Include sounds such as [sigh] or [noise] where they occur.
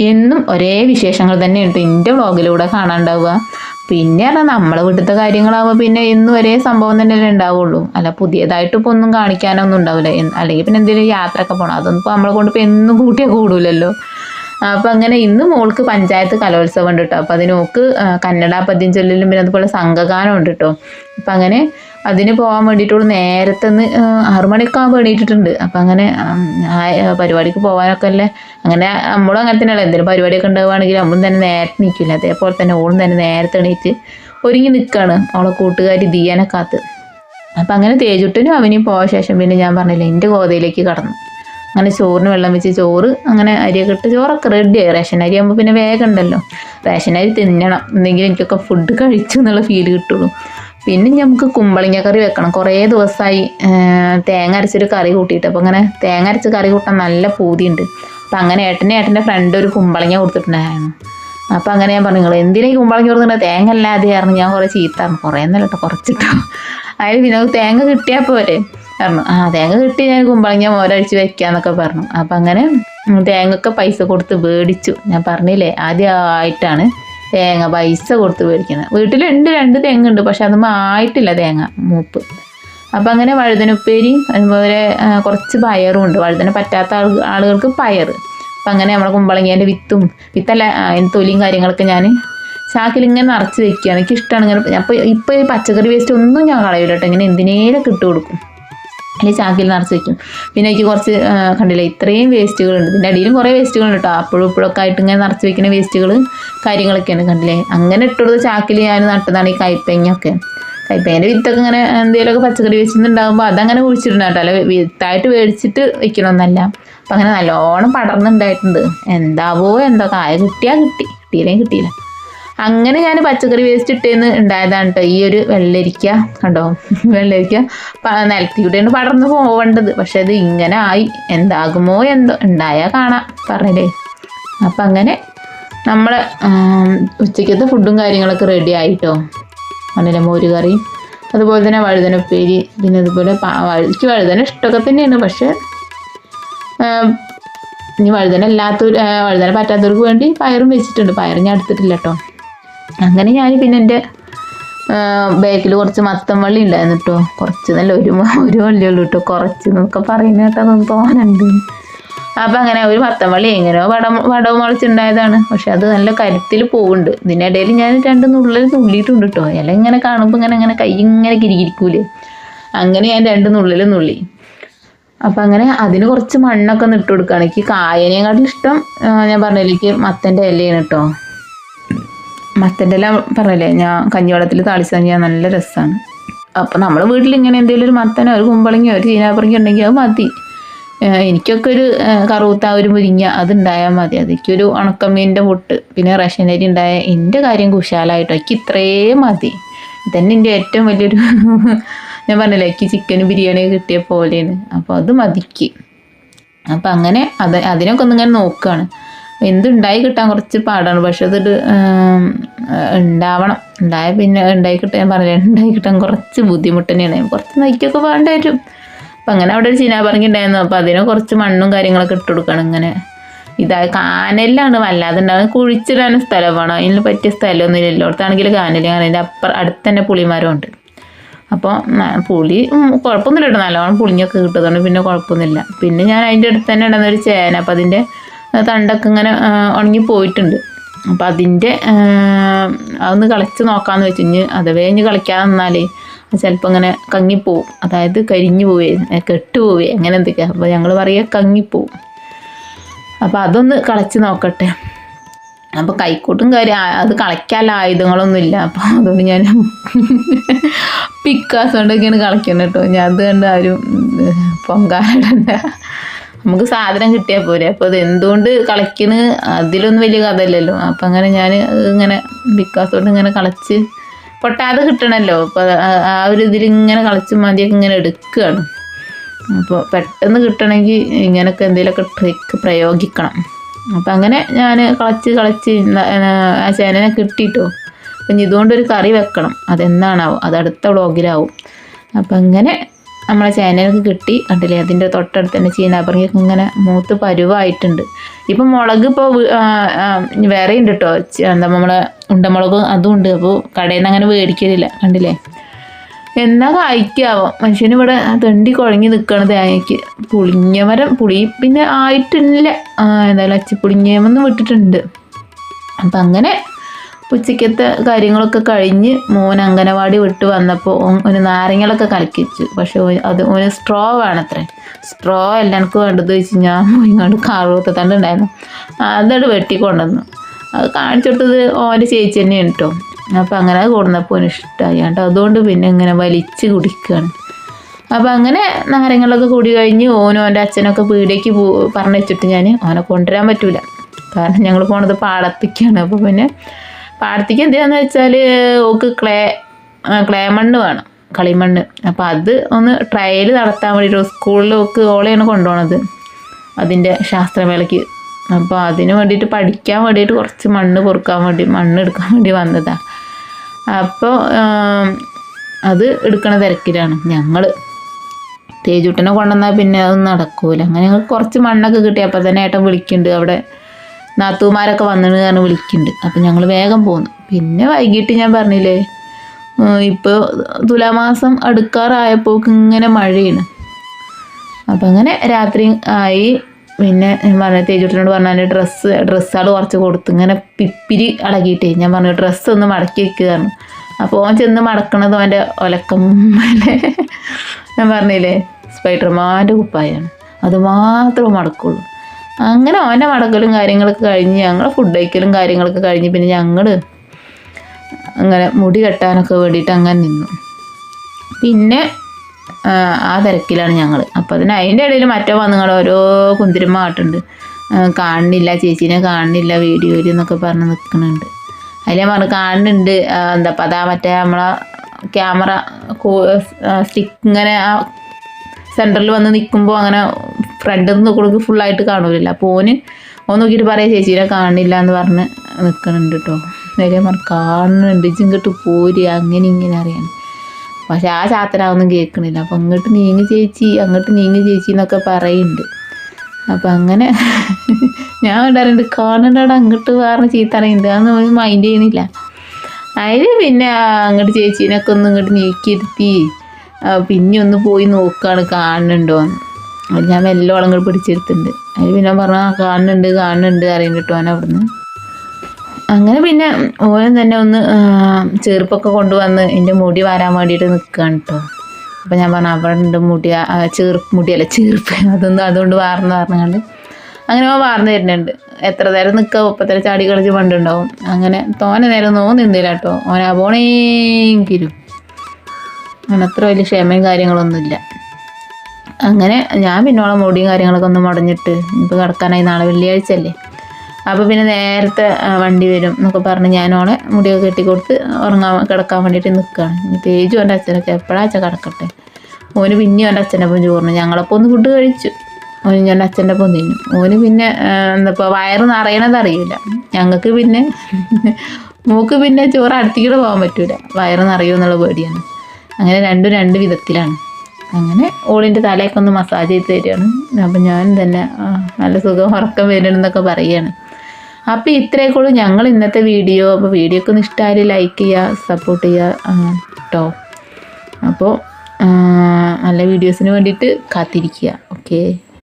എന്നും ഒരേ വിശേഷങ്ങൾ തന്നെ ഉണ്ട് എന്റെ വ്ളോഗിലൂടെ കാണാണ്ടാവുക. പിന്നെ പറഞ്ഞാൽ നമ്മളെ വീട്ടിലത്തെ കാര്യങ്ങളാവുമ്പോൾ പിന്നെ എന്നും ഒരേ സംഭവം തന്നെ ഉണ്ടാവുള്ളൂ. അല്ല പുതിയതായിട്ട് ഇപ്പോൾ ഒന്നും കാണിക്കാനൊന്നും ഉണ്ടാവില്ല. അല്ലെങ്കിൽ പിന്നെ എന്തെങ്കിലും യാത്രയൊക്കെ പോകണം അതൊന്നും ഇപ്പോൾ നമ്മളെ കൊണ്ട് ഇപ്പോൾ എന്നും കൂട്ടിയാൽ കൂടൂലല്ലോ. അപ്പം അങ്ങനെ ഇന്ന് മോൾക്ക് പഞ്ചായത്ത് കലോത്സവം ഉണ്ട് കേട്ടോ അപ്പം അതിനോക്ക് കന്നഡ പദ്യം ചൊല്ലലും പിന്നെ അതുപോലെ സംഘഗാനം ഉണ്ട് കേട്ടോ അപ്പം അങ്ങനെ അതിന് പോകാൻ വേണ്ടിയിട്ട് നേരത്തെ നിന്ന് ആറു മണിയൊക്കെ ആകുമ്പോൾ എണീറ്റിട്ടുണ്ട്. അപ്പം അങ്ങനെ പരിപാടിക്ക് പോകാനൊക്കെ അല്ലേ? അങ്ങനെ നമ്മളും അങ്ങനെ തന്നെയല്ല. എന്തെങ്കിലും പരിപാടിയൊക്കെ ഉണ്ടാവുകയാണെങ്കിൽ നമ്മളും തന്നെ നേരത്തെ നിൽക്കില്ല അതേപോലെ തന്നെ ഓളും തന്നെ നേരത്തെ എണീറ്റ് ഒരുങ്ങി നിൽക്കുകയാണ് അവളെ കൂട്ടുകാരി ദിയാനെ കാത്ത്. അപ്പം അങ്ങനെ തേജുട്ടനും അവനെയും പോയ ശേഷം പിന്നെ ഞാൻ പറഞ്ഞില്ല എന്റെ ഗോതയിലേക്ക് കടന്നു. അങ്ങനെ ചോറിന് വെള്ളം വെച്ച് ചോറ് അങ്ങനെ അരിയൊക്കെ ഇട്ട് ചോറൊക്കെ റെഡിയായി റേഷൻ അരി ആകുമ്പോൾ പിന്നെ വേഗം ഉണ്ടല്ലോ. റേഷൻ അരി തിന്നണം. എന്തെങ്കിലും എനിക്കൊക്കെ ഫുഡ് കഴിച്ചു എന്നുള്ള ഫീൽ കിട്ടുള്ളൂ. പിന്നെ നമുക്ക് കുമ്പളങ്ങ കറി വെക്കണം. കുറേ ദിവസമായി തേങ്ങ അരച്ചൊരു കറി കൂട്ടിയിട്ട്. അപ്പോൾ അങ്ങനെ തേങ്ങ അരച്ച കറി കൂട്ടാൻ നല്ല പൂതിയുണ്ട്. അപ്പം അങ്ങനെ ഏട്ടനെ ഏട്ടന്റെ ഫ്രണ്ട് ഒരു കുമ്പളങ്ങ കൊടുത്തിട്ടുണ്ടായിരുന്നു. അപ്പം അങ്ങനെ ഞാൻ പറഞ്ഞു നിങ്ങൾ എന്തിനാ ഈ കുമ്പളങ്ങ കൊടുത്തിട്ട് തേങ്ങ അല്ലാതെ ആയിരുന്നു ഞാൻ കുറേ ചീത്തായിരുന്നു കുറേ എന്നല്ല കേട്ടോ കുറച്ചിട്ടോ. അതിൽ പിന്നെ തേങ്ങ കിട്ടിയാൽ പോരെ. പറഞ്ഞു ആ തേങ്ങ കിട്ടി ഞാൻ കുമ്പളങ്ങ മോരഴിച്ച് വെക്കാന്നൊക്കെ പറഞ്ഞു. അപ്പം അങ്ങനെ ഉം, തേങ്ങക്ക് പൈസ കൊടുത്ത് മേടിച്ചു ഞാൻ പറഞ്ഞില്ലേ ആദ്യമായിട്ടാണ് തേങ്ങ പൈസ കൊടുത്ത് മേടിക്കുന്നത് വീട്ടിലുണ്ട് രണ്ട് തേങ്ങ ഉണ്ട് പക്ഷെ അതൊന്നും ആയിട്ടില്ല തേങ്ങ മൂപ്പ്. അപ്പം അങ്ങനെ വഴുതനുപ്പേരിയും അതുപോലെ കുറച്ച് പയറും ഉണ്ട്. വഴുതന പറ്റാത്ത ആൾ ആളുകൾക്ക് പയർ അപ്പം അങ്ങനെ നമ്മളെ കുമ്പളങ്ങേന്റെ വിത്തും വിത്തല്ല അതിന്റെ തൊലിയും കാര്യങ്ങളൊക്കെ ഞാൻ ചാക്കിൽ ഇങ്ങനെ നിറച്ച് വെക്കുകയാണ്. എനിക്കിഷ്ടമാണ് ഇങ്ങനെ അപ്പോൾ ഇപ്പോൾ ഈ പച്ചക്കറി വേസ്റ്റ് ഒന്നും ഞാൻ കളയില്ല കേട്ടോ. ഇങ്ങനെ എന്തിനേലൊക്കെ ഇട്ട് കൊടുക്കും. അല്ലെങ്കിൽ ചാക്കിൽ നിറച്ച് വെക്കും. പിന്നെ എനിക്ക് കുറച്ച് കണ്ടില്ല ഇത്രയും വേസ്റ്റുകളുണ്ട്. ഇതിന്റെ അടിയിലും കുറേ വേസ്റ്റുകളുണ്ട് കേട്ടോ അപ്പോഴും ഇപ്പോഴൊക്കെ ആയിട്ട് ഇങ്ങനെ നിറച്ച് വെക്കുന്ന വേസ്റ്റുകൾ കാര്യങ്ങളൊക്കെയാണ് കണ്ടില്ലേ. അങ്ങനെ ഇട്ടുള്ളത് ചാക്കിൽ ഞാൻ നട്ടതാണ് ഈ കൈപ്പങ്ങയൊക്കെ. കൈപ്പേന്റെ വിത്തൊക്കെ ഇങ്ങനെ എന്തെങ്കിലുമൊക്കെ പച്ചക്കറി വെച്ചിട്ടുണ്ടാകുമ്പോൾ അതങ്ങനെ കുഴിച്ചിട്ടുണ്ട് കേട്ടോ അല്ല വിത്തായിട്ട് മേടിച്ചിട്ട് വെക്കണമെന്നല്ല അപ്പം അങ്ങനെ നല്ലോണം പടർന്നുണ്ടായിട്ടുണ്ട്. എന്താവോ എന്തോ കായ കിട്ടിയാൽ കിട്ടി. കിട്ടിയില്ലെങ്കിൽ കിട്ടിയില്ല. അങ്ങനെ ഞാൻ പച്ചക്കറി വേസ്റ്റ് ഇട്ടേന്ന് ഉണ്ടായതാണ് കേട്ടോ ഈ ഒരു വെള്ളരിക്ക കണ്ടോ? [laughs] വെള്ളരിക്ക നിലത്തിലൂടെയാണ് പടർന്നു പോവേണ്ടത്. പക്ഷെ അത് ഇങ്ങനെ ആയി. എന്താകുമോ എന്തോ ഉണ്ടായാൽ കാണാം പറഞ്ഞില്ലേ. അപ്പം അങ്ങനെ നമ്മളെ ഉച്ചയ്ക്കത്തെ ഫുഡും കാര്യങ്ങളൊക്കെ റെഡി ആയിട്ടോ. അങ്ങനെ മോര് കറി അതുപോലെ തന്നെ വഴുതന ഉപ്പേരി പിന്നെ അതുപോലെ എനിക്ക് വഴുതന ഇഷ്ടമൊക്കെ തന്നെയാണ്. പക്ഷേ ഇനി വഴുതന ഇല്ലാത്തവർ വഴുതന പറ്റാത്തവർക്ക് വേണ്ടി പയറും വെച്ചിട്ടുണ്ട്. പയർ ഞാൻ എടുത്തിട്ടില്ല കേട്ടോ അങ്ങനെ ഞാൻ പിന്നെ എന്റെ ബാക്കിൽ കുറച്ച് മത്തം വള്ളി ഉണ്ടായിരുന്നു കേട്ടോ കുറച്ച് നല്ല ഒരു [laughs] ഒരു വള്ളിയുള്ളൂ കേട്ടോ കുറച്ച് എന്നൊക്കെ പറയുന്ന കേട്ടോ അതൊന്നും തോന്നുന്നുണ്ട് അപ്പം അങ്ങനെ ഒരു മത്തം വള്ളി എങ്ങനെയോ വടം വടവ് മുളച്ചുണ്ടായതാണ്. പക്ഷെ അത് നല്ല കരുത്തിൽ പോകുന്നുണ്ട് ഇതിനിടയിൽ ഞാൻ രണ്ട് നുള്ളിൽ നുള്ളിയിട്ടുണ്ട് കേട്ടോ ഇല ഇങ്ങനെ കാണുമ്പോൾ ഇങ്ങനെ അങ്ങനെ കൈ ഇങ്ങനെ കിരികിരിക്കൂലേ. അങ്ങനെ ഞാൻ രണ്ട് നുള്ളിൽ നുള്ളി. അപ്പം അങ്ങനെ അതിന് കുറച്ച് മണ്ണൊക്കെ ഒന്ന് ഇട്ട് കൊടുക്കുകയാണ് എനിക്ക് ഇഷ്ടം ഞാൻ പറഞ്ഞതിലേക്ക് മത്തന്റെ ഇലയാണ് കേട്ടോ മത്തന്റെ എല്ലാം പറഞ്ഞില്ലേ ഞാൻ കഞ്ഞിവെള്ളത്തിൽ താളിച്ച് കഴിഞ്ഞാൽ നല്ല രസമാണ് അപ്പോൾ നമ്മൾ വീട്ടിൽ ഇങ്ങനെ എന്തെങ്കിലും ഒരു മത്തനോ ഒരു കുമ്പളങ്ങിയോ ഒരു ചീനാപ്പറങ്ങിയോ ഉണ്ടെങ്കിൽ അത് മതി. എനിക്കൊക്കെ ഒരു കറുത്ത ഒരു മുരിങ്ങ അതുണ്ടായാൽ മതി. അതൊക്കെയൊരു ഉണക്കമ്മീന്റെ പൊട്ട് പിന്നെ റേഷൻ അരി ഉണ്ടായ എന്റെ കാര്യം കുശാലായിട്ടോ. എനിക്ക് ഇത്രേ മതി. ഇതന്നെ എന്റെ ഏറ്റവും വലിയൊരു [laughs] ഞാൻ പറഞ്ഞില്ലേ എനിക്ക് ചിക്കൻ ബിരിയാണി കിട്ടിയ പോലെയാണ്. അപ്പോൾ അത് മതിക്ക്. അപ്പം അങ്ങനെ അത് അതിനൊക്കെ ഒന്നിങ്ങനെ നോക്കുകയാണ് എന്തുണ്ടായി കിട്ടാൻ കുറച്ച് പാടാണ്. പക്ഷെ അതൊരു ഉണ്ടാവണം. ഉണ്ടായ പിന്നെ ഉണ്ടായി കിട്ടാൻ ഞാൻ ഉണ്ടായി കിട്ടാൻ കുറച്ച് ബുദ്ധിമുട്ട് തന്നെയാണ്. കുറച്ച് നൈക്കൊക്കെ വേണ്ട വരും. അപ്പം അങ്ങനെ അവിടെ ഒരു ചീനാപ്പറങ്ങി ഉണ്ടായിരുന്നു. അപ്പോൾ അതിന് കുറച്ച് മണ്ണും കാര്യങ്ങളൊക്കെ ഇട്ട് കൊടുക്കണം ഇങ്ങനെ. ഇതാ കാനലിലാണ് വല്ലാതെ ഉണ്ടാകുന്നത് കുഴിച്ചിടാനും സ്ഥലം വേണം. അതിന് പറ്റിയ സ്ഥലമൊന്നും ഇല്ല എല്ലായിടത്താണെങ്കിൽ കാനൽ അതിന്റെ അപ്പുറം അടുത്ത് തന്നെ പുളിമരം ഉണ്ട്. അപ്പോൾ പുളി കുഴപ്പമൊന്നുമില്ല കേട്ടോ. നല്ലോണം പുളിഞ്ഞൊക്കെ കിട്ടുന്നതുകൊണ്ട് പിന്നെ കുഴപ്പമൊന്നുമില്ല. പിന്നെ ഞാൻ അതിന്റെ അടുത്ത് തന്നെ ഇടുന്ന ഒരു ചേന. അപ്പോൾ അതിന്റെ തണ്ടൊക്കെ ഇങ്ങനെ ഉണങ്ങി പോയിട്ടുണ്ട്. അപ്പം അതിന്റെ അതൊന്ന് കളിച്ച് നോക്കാമെന്ന് വെച്ചു. ഇനി അഥവേ ഇനി കളിക്കാതെ നിന്നാലേ ചിലപ്പോൾ ഇങ്ങനെ കങ്ങിപ്പോവും. അതായത് കരിഞ്ഞു പോവേ കെട്ടുപോവേ അങ്ങനെ എന്തൊക്കെയാണ് അപ്പോൾ ഞങ്ങൾ പറയുക കങ്ങിപ്പോവും. അപ്പോൾ അതൊന്ന് കളിച്ച് നോക്കട്ടെ. അപ്പോൾ കൈക്കോട്ടും കാര്യം അത് കളിക്കാൻ ആയുധങ്ങളൊന്നുമില്ല അപ്പോൾ അതുകൊണ്ട് ഞാൻ പിക്കാസ് കൊണ്ടൊക്കെയാണ് കളിക്കുന്നത് കേട്ടോ ഞാൻ അത് കണ്ട് ആരും പൊങ്കാലിടണ്ട. നമുക്ക് സാധനം കിട്ടിയാൽ പോരെ. അപ്പോൾ അത് എന്തുകൊണ്ട് കളിക്കുന്ന അതിലൊന്നും വലിയ കഥയില്ലല്ലോ. അപ്പം അങ്ങനെ ഞാൻ ഇങ്ങനെ പിക്കാസ് കൊണ്ട് ഇങ്ങനെ കളച്ച് പൊട്ടാതെ കിട്ടണമല്ലോ അപ്പോൾ ആ ഒരു ഇതിൽ ഇങ്ങനെ കളിച്ച് മതിയൊക്കെ ഇങ്ങനെ എടുക്കുകയാണ് അപ്പോൾ പെട്ടെന്ന് കിട്ടണമെങ്കിൽ ഇങ്ങനെയൊക്കെ എന്തെങ്കിലുമൊക്കെ ട്രിക്ക് പ്രയോഗിക്കണം. അപ്പം അങ്ങനെ ഞാൻ കളച്ച് കളച്ച് ആ ചേനനെ കിട്ടിയിട്ടോ അപ്പം ഇതുകൊണ്ടൊരു കറി വെക്കണം. അതെന്താണാവും അത് അടുത്ത വ്ളോഗിലാവും അപ്പം അങ്ങനെ നമ്മളെ ചേനയൊക്കെ കിട്ടി. കണ്ടില്ലേ? അതിന്റെ തൊട്ടടുത്ത് തന്നെ ചീനാപ്പറങ്ങിയൊക്കെ ഇങ്ങനെ മൂത്ത് പരുവായിട്ടുണ്ട്. ഇപ്പം മുളക് ഇപ്പോൾ വേറെ ഉണ്ട് കേട്ടോ എന്താ നമ്മളെ ഉണ്ടമുളക് അതും ഉണ്ട്. അപ്പോൾ കടയിൽ നിന്ന് അങ്ങനെ മേടിക്കലില്ല. കണ്ടില്ലേ? എന്നാ കായ്ക്കാവോ? മനുഷ്യന് ഇവിടെ തെണ്ടി കുഴങ്ങി നിൽക്കണ തേങ്ങയ്ക്ക് പുളിഞ്ഞ മരം പുളി പിന്നെ ആയിട്ടില്ല. എന്തായാലും അച്ചിപ്പുളിങ്ങമെന്ന് വിട്ടിട്ടുണ്ട്. അപ്പം അങ്ങനെ ഉച്ചയ്ക്കത്തെ കാര്യങ്ങളൊക്കെ കഴിഞ്ഞ് മോൻ അംഗനവാടി വിട്ട് വന്നപ്പോൾ ഒരു നാരങ്ങളൊക്കെ കലക്കിച്ചു പക്ഷെ അത് ഓന് സ്ട്രോ വേണത്രേ. സ്ട്രോ അല്ല എനിക്ക് വേണ്ടത് വെച്ച് ഞാൻ [laughs] ഇങ്ങോട്ട് ഉണ്ടായിരുന്നു. അതോട് വെട്ടിക്കൊണ്ടുവന്നു. അത് കാണിച്ചു കൊടുത്തത് ഓന്റെ ചേച്ചി തന്നെയാണ് കേട്ടോ അപ്പം അങ്ങനെ അത് കൊടുന്നപ്പോൾ ഇഷ്ടമായി കേട്ടോ അതുകൊണ്ട് പിന്നെ ഇങ്ങനെ വലിച്ച് കുടിക്കുകയാണ് അപ്പം അങ്ങനെ നാരങ്ങളൊക്കെ കൂടി കഴിഞ്ഞ് ഓനും ഓന്റെ അച്ഛനൊക്കെ പീടിയേക്ക് പോ പറഞ്ഞു വെച്ചിട്ട് ഞാൻ ഓനെ കൊണ്ടുവരാൻ പറ്റൂല. കാരണം ഞങ്ങൾ പോണത് പാടത്തേക്കാണ്. അപ്പോൾ പിന്നെ പാടത്തേക്ക് എന്തിനാന്ന് വെച്ചാൽ ഓക്ക് ക്ലേ ക്ലേ മണ്ണ് വേണം കളിമണ്ണ്. അപ്പോൾ അത് ഒന്ന് ട്രയൽ നടത്താൻ വേണ്ടിയിട്ട് സ്കൂളിൽ ഓക്ക് ഓളെയാണ് കൊണ്ടുപോണത്. അതിന്റെ ശാസ്ത്രമേളയ്ക്ക് അപ്പോൾ അതിന് വേണ്ടിയിട്ട് പഠിക്കാൻ വേണ്ടിയിട്ട് കുറച്ച് മണ്ണ് പൊറുക്കാൻ വേണ്ടി മണ്ണ് എടുക്കാൻ വേണ്ടി വന്നതാണ് അപ്പോൾ അത് എടുക്കണ തിരക്കിലാണ് ഞങ്ങൾ തേജുട്ടനെ കൊണ്ടുവന്നാൽ പിന്നെ അതൊന്നും നടക്കൂല. അങ്ങനെ ഞങ്ങൾക്ക് കുറച്ച് മണ്ണൊക്കെ കിട്ടി. അപ്പോൾ തന്നെ ഏട്ടൻ വിളിക്കുന്നുണ്ട് അവിടെ. നാത്തൂമാരൊക്കെ വന്നിട്ട് കാരണം വിളിക്കുന്നുണ്ട് അപ്പം ഞങ്ങൾ വേഗം പോന്നു. പിന്നെ വൈകിട്ട് ഞാൻ പറഞ്ഞില്ലേ ഇപ്പോൾ തുലാമാസം അടുക്കാറായപ്പോൾ ഇങ്ങനെ മഴയാണ്. അപ്പം അങ്ങനെ രാത്രി ആയി. പിന്നെ ഞാൻ പറഞ്ഞ തേജുട്ടനോട് പറഞ്ഞാൽ ഡ്രസ്സ് ഡ്രസ്സുകൾ കുറച്ച് കൊടുത്തു ഇങ്ങനെ പിപ്പിരി അടക്കിയിട്ടേ. ഞാൻ പറഞ്ഞു ഡ്രസ്സ് ഒന്ന് മടക്കി വെക്കുകയാണ് അപ്പോൾ ഓൻ ചെന്ന് മടക്കണത് അവന്റെ ഒലക്കം ഞാൻ പറഞ്ഞില്ലേ സ്പൈഡർമാന്റെ കുപ്പായാണ്. അത് മാത്രമേ മടക്കുള്ളൂ. അങ്ങനെ അവന്റെ മടക്കലും കാര്യങ്ങളൊക്കെ കഴിഞ്ഞ് ഞങ്ങൾ ഫുഡ് കഴിക്കലും കാര്യങ്ങളൊക്കെ കഴിഞ്ഞ് പിന്നെ ഞങ്ങൾ അങ്ങനെ മുടി കെട്ടാനൊക്കെ വേണ്ടിയിട്ട് അങ്ങനെ നിന്നു. പിന്നെ ആ, തിരക്കിലാണ് ഞങ്ങൾ അപ്പോൾ അതിന് അതിന്റെ ഇടയിൽ മറ്റോ വന്നുങ്ങൾ ഓരോ കുന്തിരിമ കാട്ടുണ്ട്. കാണുന്നില്ല ചേച്ചീനെ കാണുന്നില്ല വീഡിയോയിൽ എന്നൊക്കെ പറഞ്ഞ് നിൽക്കുന്നുണ്ട് അതിൽ ഞാൻ പറഞ്ഞു കാണുന്നുണ്ട്. എന്താ അപ്പം അതാ മറ്റേ നമ്മളെ ക്യാമറ സ്റ്റിക്ക് ഇങ്ങനെ ആ സെന്ററിൽ വന്ന് നിൽക്കുമ്പോൾ അങ്ങനെ ഫ്രണ്ടിൽ നിന്ന് കൊടുക്ക് ഫുള്ളായിട്ട് കാണൂലല്ലോ. അപ്പോൾ ഓന് ഓൻ നോക്കിയിട്ട് പറയാം ചേച്ചീനെ കാണില്ല എന്ന് പറഞ്ഞ് നിൽക്കണുണ്ട് കേട്ടോ നേരെ പറഞ്ഞു കാണുന്നുണ്ട്. ഇങ്ങോട്ട് പോരി. അങ്ങനെ ഇങ്ങനെ അറിയണം. പക്ഷെ ആ ചാത്തനാവൊന്നും കേൾക്കണില്ല. അപ്പം അങ്ങോട്ട് നീങ്ങി ചേച്ചി അങ്ങോട്ട് നീങ്ങി ചേച്ചി എന്നൊക്കെ പറയുന്നുണ്ട്. അപ്പം അങ്ങനെ ഞാൻ ഉണ്ടാറുണ്ട് കാണണ്ടടാ അങ്ങോട്ട് പറഞ്ഞ് ചീത്ത അറിയുന്നുണ്ട് അതൊന്നും മൈൻഡ് ചെയ്യുന്നില്ല. അതിൽ പിന്നെ അങ്ങോട്ട് ചേച്ചീനൊക്കെ ഒന്ന് ഇങ്ങോട്ട് നീക്കിയിരുത്തി. പിന്നെ ഒന്ന് പോയി നോക്കുകയാണ് കാണുന്നുണ്ടോന്ന്. അത് ഞാൻ മെല്ലോളം വളങ്ങൾ പിടിച്ചെടുത്തിട്ടുണ്ട്. അതിൽ പിന്നെ പറഞ്ഞു ആ കാണുന്നുണ്ട് കാണുന്നുണ്ട് അറിയുന്നുണ്ട് കിട്ടുവാൻ അവൻ അവിടുന്ന്. അങ്ങനെ പിന്നെ ഓനും തന്നെ ഒന്ന് ചെറുപ്പൊക്കെ കൊണ്ടുവന്ന് എന്റെ മുടി വാരാൻ വേണ്ടിയിട്ട് നിൽക്കുകയാണ് കേട്ടോ അപ്പം ഞാൻ പറഞ്ഞു അവിടെ ഉണ്ട് മുടി ചെറുപ്പ് മുടിയല്ല ചെറുപ്പ്. അതൊന്നും അതുകൊണ്ട് വാർന്ന് പറഞ്ഞുകൊണ്ട് അങ്ങനെ അവൻ വാർന്ന് തരുന്നുണ്ട് എത്ര നേരം നിൽക്കുക ഒപ്പത്തര ചാടി കളിച്ച് പണ്ടുണ്ടാവും. അങ്ങനെ തോനെ നേരം ഓൻ നിന്നില്ല കേട്ടോ ഓനാ പോണേങ്കിലും അങ്ങനെ അത്ര വലിയ ക്ഷമയും കാര്യങ്ങളൊന്നുമില്ല. അങ്ങനെ ഞാൻ പിന്നോളം മുടിയും കാര്യങ്ങളൊക്കെ ഒന്ന് മുടഞ്ഞിട്ട് ഇപ്പോൾ കിടക്കാനായി നാളെ വെള്ളിയാഴ്ച അല്ലേ അപ്പോൾ പിന്നെ നേരത്തെ വണ്ടി വരും എന്നൊക്കെ പറഞ്ഞ് ഓളെ മുടിയൊക്കെ കെട്ടിക്കൊടുത്ത് ഉറങ്ങാൻ കിടക്കാൻ വേണ്ടിയിട്ട് നിൽക്കുകയാണ് ഇനി തേജു എന്റെ അച്ഛനൊക്കെ എപ്പോഴാച്ചാൽ കിടക്കട്ടെ? ഓന് പിന്നെയും എന്റെ അച്ഛന്റെ ഒപ്പം ചോറിന്. ഞങ്ങളപ്പോൾ ഒന്ന് ഫുഡ് കഴിച്ചു. ഓന് ഞാൻ അച്ഛന്റെ ഒപ്പം തിന്നു. ഓന് പിന്നെ എന്താ വയറ് നിറയണത് അറിയില്ല ഞങ്ങൾക്ക് പിന്നെ [laughs] മൂക്ക് പിന്നെ ചോറ് അടുത്തേക്കൂടെ പോകാൻ പറ്റൂല. വയറ് നിറയുമെന്നുള്ള പേടിയാണ്. അങ്ങനെ രണ്ടും രണ്ട് വിധത്തിലാണ്. അങ്ങനെ ഓളിന്റെ തലയൊക്കെ ഒന്ന് മസാജ് ചെയ്ത് തരികയാണ്. അപ്പം ഞാൻ തന്നെ നല്ല സുഖം ഉറക്കം വരണമെന്നൊക്കെ പറയുകയാണ് അപ്പോൾ ഇത്രയൊക്കെയുള്ളൂ ഞങ്ങൾ ഇന്നത്തെ വീഡിയോ. അപ്പോൾ വീഡിയോ ഒക്കെ ഒന്ന് ഇഷ്ടമായാലും ലൈക്ക് ചെയ്യുക സപ്പോർട്ട് ചെയ്യുക കേട്ടോ അപ്പോൾ നല്ല വീഡിയോസിന് വേണ്ടിയിട്ട് കാത്തിരിക്കുക. ഓക്കേ